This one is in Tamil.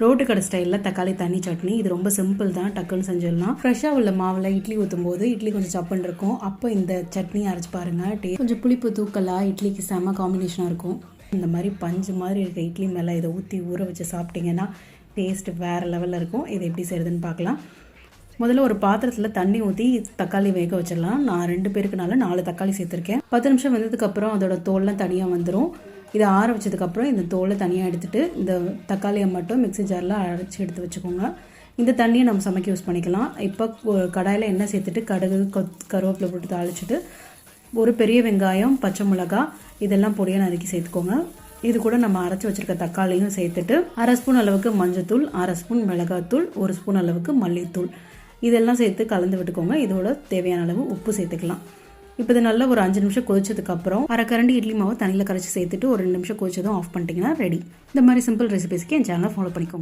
ரோட்டு கடை ஸ்டைலில் தக்காளி தண்ணி சட்னி. இது ரொம்ப சிம்பிள் தான். டக்குன்னு செஞ்சிடலாம். ஃப்ரெஷ்ஷாக உள்ள மாவில் இட்லி ஊற்றும் போது இட்லி கொஞ்சம் சப்புன்னு இருக்கும். அப்போ இந்த சட்னி அரைச்சி பாருங்கள் டே கொஞ்சம் புளிப்பு தூக்கலாக இட்லிக்கு செம காம்பினேஷனாக இருக்கும். இந்த மாதிரி பஞ்சு மாதிரி இருக்க இட்லி மேலே இதை ஊற்றி ஊற வச்சு சாப்பிட்டீங்கன்னா டேஸ்ட் வேறு லெவலில் இருக்கும். இதை எப்படி செய்யுதுன்னு பார்க்கலாம். முதல்ல ஒரு பாத்திரத்தில் தண்ணி ஊற்றி தக்காளி வேக வச்சிடலாம். நான் ரெண்டு பேருக்குனால நாலு தக்காளி சேர்த்துருக்கேன். பத்து நிமிஷம் வந்ததுக்கப்புறம் அதோட தோல்லாம் தனியாக வந்துடும் இதை ஆற வச்சதுக்கப்புறம் இந்த தோலை தனியாக எடுத்துகிட்டு இந்த தக்காளியை மட்டும் மிக்ஸி ஜாரில் அரைச்சி எடுத்து வச்சுக்கோங்க. இந்த தண்ணியை நம்ம சமைக்க யூஸ் பண்ணிக்கலாம். இப்போ கடாயில் எண்ணெய் சேர்த்துட்டு கடுகு கொத் கருவேப்பிலை போட்டு தாளிச்சிட்டு ஒரு பெரிய வெங்காயம் பச்சை மிளகா இதெல்லாம் பொடியாக நறுக்கி சேர்த்துக்கோங்க. இது கூட நம்ம அரைச்சி வச்சுருக்க தக்காளியும் சேர்த்துட்டு அரை ஸ்பூன் அளவுக்கு மஞ்சத்தூள் அரை ஸ்பூன் மிளகாத்தூள் ஒரு ஸ்பூன் அளவுக்கு மல்லித்தூள். இதெல்லாம் சேர்த்து கலந்து விட்டுக்கோங்க. இதோட தேவையான அளவு உப்பு சேர்த்துக்கலாம். இப்போ இது நல்லா ஒரு அஞ்சு நிமிஷம் கொதிச்சதுக்கப்புறம் அரை கரண்டி இட்லி மாவு தண்ணியில் கரைச்சி சேர்த்துட்டு ஒரு ரெண்டு நிமிஷம் கொதிச்சதும் ஆஃப் பண்ணிட்டீங்கன்னா ரெடி இந்த மாதிரி சிம்பிள் ரெசிபிஸ்க்கு என் சேனலை ஃபாலோ பண்ணிக்கோங்க.